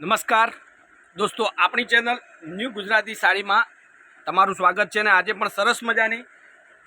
નમસ્કાર. દોસ્તો, આપણી ચેનલ ન્યૂ ગુજરાતી સાડીમાં તમારું સ્વાગત છે અને આજે પણ સરસ મજાની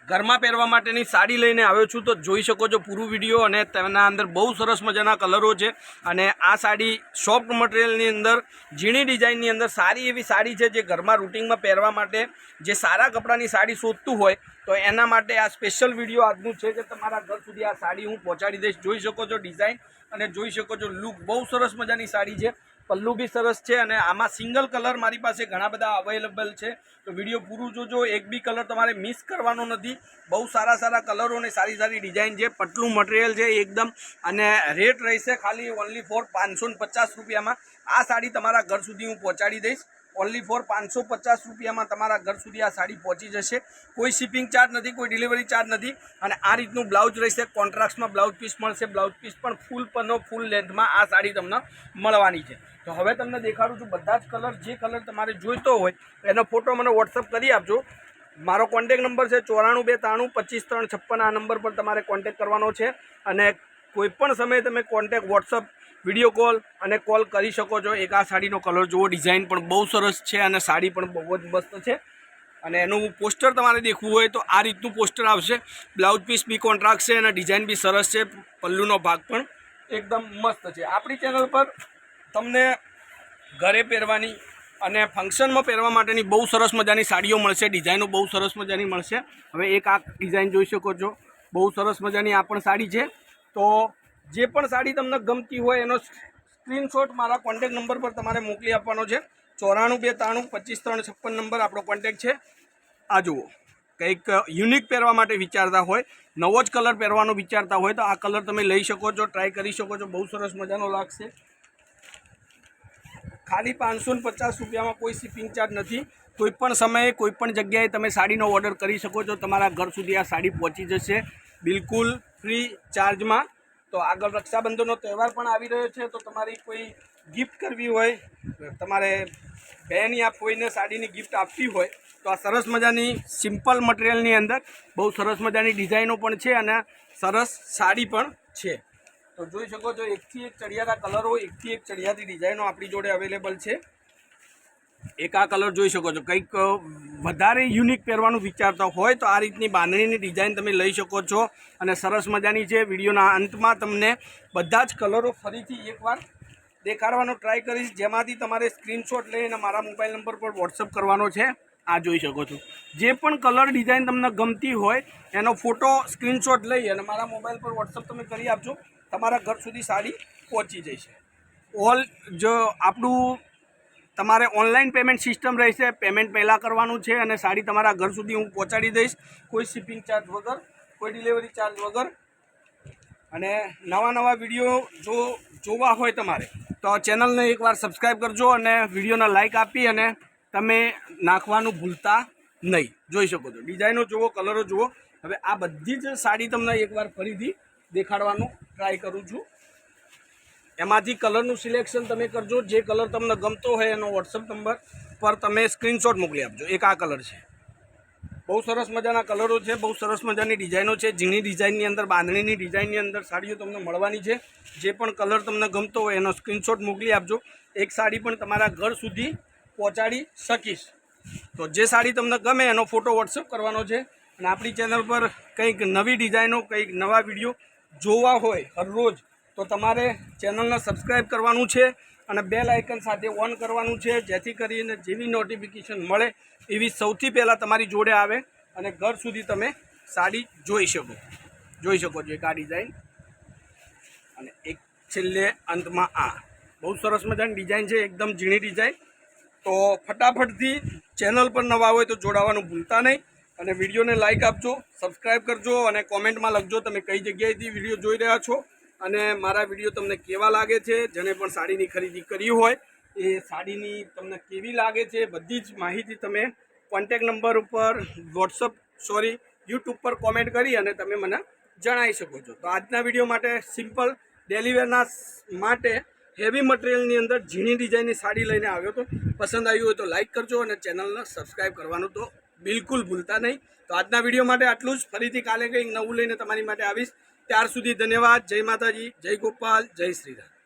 ઘરમાં પહેરવા માટેની સાડી લઈને આવ્યો છું. તો જોઈ શકો છો પૂરું વીડિયો અને તેના અંદર બહુ સરસ મજાના કલરો છે. અને આ સાડી સોફ્ટ મટીરિયલની અંદર, ઝીણી ડિઝાઇનની અંદર સારી એવી સાડી છે જે ઘરમાં રૂટિંગમાં પહેરવા માટે જે સારા કપડાની સાડી શોધતું હોય, તો એના માટે આ સ્પેશિયલ વીડિયો આજનું છે કે તમારા ઘર સુધી આ સાડી હું પહોંચાડી દઈશ. જોઈ શકો છો ડિઝાઇન અને જોઈ શકો છો લુક. બહુ સરસ મજાની સાડી છે. પલ્લુ બી સરસ છે અને આમાં સિંગલ કલર મારી પાસે ઘણા બધા અવેલેબલ છે. તો વીડિયો પૂરું જોજો. એક બી કલર તમારે મિસ કરવાનો નથી. બહુ સારા સારા કલરો અને સારી સારી ડિઝાઇન છે પટલું મટીરિયલ છે એકદમ અને રેટ રહેશે ખાલી ઓનલી ફોર પાંચસો ને પચાસ રૂપિયામાં. આ સાડી તમારા ઘર સુધી હું પહોંચાડી દઈશ. ઓનલી ફોર પાંચસો પચાસ રૂપિયામાં તમારા ઘર સુધી આ સાડી પહોંચી જશે. કોઈ શિપિંગ ચાર્જ નથી, કોઈ ડિલિવરી ચાર્જ નથી. અને આ રીતનું બ્લાઉઝ રહેશે, કોન્ટ્રાક્ટમાં બ્લાઉઝ પીસ મળશે. બ્લાઉઝ પીસ પણ ફૂલ પરનો ફૂલ લેન્થમાં આ સાડી તમને મળવાની છે. તો હવે તમને દેખાડું છું બધા જ કલર જે કલર તમારે જોઈતો હોય, એનો ફોટો મને વોટ્સઅપ કરી આપજો. મારો કોન્ટેક નંબર છે ચોરાણું બે ત્રાણું પચીસ ત્રણ છપ્પન. આ નંબર પર તમારે કોન્ટેક કરવાનો છે. અને કોઈપણ સમયે તમે કોન્ટેક વોટ્સઅપ વીડિયો કોલ અને કોલ કરી શકો છો. એક આ સાડીનો કલર જુઓ, ડિઝાઇન પણ બહુ સરસ છે અને સાડી પણ બહુ જ મસ્ત છે. અને એનું પોસ્ટર તમારે દેખવું હોય તો આ રીતનું પોસ્ટર આવશે. બ્લાઉઝ પીસ બી કોન્ટ્રાક્ટ છે અને ડિઝાઇન બી સરસ છે, પલ્લુનો ભાગ પણ એકદમ મસ્ત છે. આપણી ચેનલ પર તમને ઘરે પહેરવાની અને ફંક્શનમાં પહેરવા માટેની બહુ સરસ મજાની સાડીઓ મળશે, ડિઝાઇનો બહુ સરસ મજાની મળશે. હવે એક આ ડિઝાઇન જોઈ શકો છો. બહુ સરસ મજાની આ પણ સાડી છે. તો જે પણ સાડી તમને ગમતી હોય એનો સ્ક્રીનશોટ મારા કોન્ટેક નંબર પર તમારે મોકલી આપવાનો છે. ચોરાણું બે ત્રાણું પચીસ ત્રણ છપ્પન નંબર આપણો કોન્ટેક છે. આ જુઓ. કંઈક યુનિક પહેરવા માટે વિચારતા હોય, નવો જ કલર પહેરવાનો વિચારતા હોય તો આ કલર તમે લઈ શકો છો ટ્રાય કરી શકો છો. બહુ સરસ મજાનો લાગશે. ખાલી પાંચસો પચાસ રૂપિયામાં કોઈ શિપિંગ ચાર્જ નથી. કોઈ પણ સમયે, કોઈ પણ જગ્યાએ તમે સાડીનો ઓર્ડર કરી શકો છો. તમારા ઘર સુધી આ સાડી પહોંચી જશે. બિલકુલ ફ્રી ચાર્જમાં તો આગળ રક્ષાબંધનનો તહેવાર પણ આવી રહ્યો છે, તો તમારી કોઈ ગિફ્ટ કરવી હોય, તમારે બેન યા કોઈને સાડીની ગિફ્ટ આપવી હોય, તો આ સરસ મજાની સિમ્પલ મટીરિયલની અંદર બહુ સરસ મજાની ડિઝાઇનો પણ છે અને સરસ સાડી પણ છે. તો જોઈ શકો છો, એકથી એક ચડિયાતા કલરો એકથી એક ચડિયાતી ડિઝાઇનો આપણી જોડે અવેલેબલ છે. એક આ કલર જોઈ શકો છો. કંઈક વધારે યુનિક પહેરવાનું વિચારતા હોય તો આ રીતની બાંધણીની ડિઝાઇન તમે લઈ શકો છો. અને સરસ મજાની છે વિડીયોના અંતમાં તમને બધા જ કલરો ફરીથી એકવાર દેખાડવાનો ટ્રાય કરીશ. જેમાંથી તમારે સ્ક્રીનશોટ લઈને મારા મોબાઈલ નંબર પર વોટ્સઅપ કરવાનો છે. આ જોઈ શકો છો. જે પણ કલર ડિઝાઇન તમને ગમતી હોય, એનો ફોટો સ્ક્રીનશોટ લઈ અને મારા મોબાઈલ પર વોટ્સઅપ તમે કરી આપજો. તમારા ઘર સુધી સાડી પહોંચી જશે. ઓલ જો આપણું તમારે ઓનલાઈન પેમેન્ટ સિસ્ટમ રહેશે. પેમેન્ટ પહેલાં કરવાનું છે અને સાડી તમારા ઘર સુધી હું પહોંચાડી દઈશ. કોઈ શિપિંગ ચાર્જ વગર, કોઈ ડિલિવરી ચાર્જ વગર. અને નવા નવા વીડિયો જો જોવા હોય તમારે, તો ચેનલને એકવાર સબસ્ક્રાઈબ કરજો અને વિડીયોને લાઇક આપી અને તમે નાખવાનું ભૂલતા નહીં. જોઈ શકો છો. ડિઝાઇનો જુઓ કલરો જુઓ. હવે આ બધી જ સાડી તમને એકવાર ફરીથી દેખાડવાનો ટ્રાય કરું છું. એમાંથી કલરનું સિલેક્શન તમે કરજો. જે કલર તમને ગમતો હોય એનો વોટ્સઅપ નંબર પર તમે સ્ક્રીનશોટ મોકલી આપજો. એક આ કલર છે. બહુ સરસ મજાના કલરો છે. બહુ સરસ મજાની ડિઝાઇનો છે. ઝીણી ડિઝાઇનની અંદર, બાંધણીની ડિઝાઇનની અંદર સાડીઓ તમને મળવાની છે. જે પણ કલર તમને ગમતો હોય એનો સ્ક્રીનશોટ મોકલી આપજો. એક સાડી પણ તમારા ઘર સુધી પહોંચાડી શકીશ. તો જે સાડી તમને ગમે એનો ફોટો વોટ્સઅપ કરવાનો છે. અને આપણી ચેનલ પર કંઈક નવી ડિઝાઇનો, કંઈક નવા વીડિયો જોવા હોય હરરોજ તો તમારે ચેનલને સબસ્ક્રાઈબ કરવાનું છે અને બેલ આઇકન સાથે ઓન કરવાનું છે, જેથી કરીને જેવી નોટિફિકેશન મળે એવી સૌથી પહેલાં તમારી જોડે આવે અને ઘર સુધી તમે સાડી જોઈ શકો. જોઈ શકો છો, એક આ ડિઝાઇન અને એક છેલ્લે અંતમાં આ. બહુ સરસ મજાની ડિઝાઇન છે, એકદમ ઝીણી ડિઝાઇન તો ફટાફટથી ચેનલ પર નવા હોય તો જોડાવાનું ભૂલતા નહીં અને વિડીયોને લાઇક આપજો સબસ્ક્રાઈબ કરજો અને કોમેન્ટમાં લખજો તમે કઈ જગ્યાએથી વીડિયો જોઈ રહ્યા છો. અને મારા વીડિયો તમને કેવા લાગે છે, જેને પણ સાડીની ખરીદી કરી હોય, એ સાડીની તમને કેવી લાગે છે, બધી જ માહિતી તમે કોન્ટેક નંબર ઉપર વોટ્સઅપ સોરી યુટ્યુબ પર કોમેન્ટ કરી અને તમે મને જણાવી શકો છો. તો આજના વીડિયો માટે સિમ્પલ ડેલીવેરના માટે હેવી મટીરિયલની અંદર ઝીણી ડિઝાઇનની સાડી લઈને આવ્યો તો પસંદ આવ્યું હોય તો લાઇક કરજો અને ચેનલને સબસ્ક્રાઈબ કરવાનું તો બિલકુલ ભૂલતા નહીં. તો આજના વીડિયો માટે આટલું જ. ફરીથી કાલે કંઈક નવું લઈને તમારી માટે આવીશ. ત્યાર સુધી ધન્યવાદ. જય માતાજી. જય ગોપાલ. જય શ્રીરામ.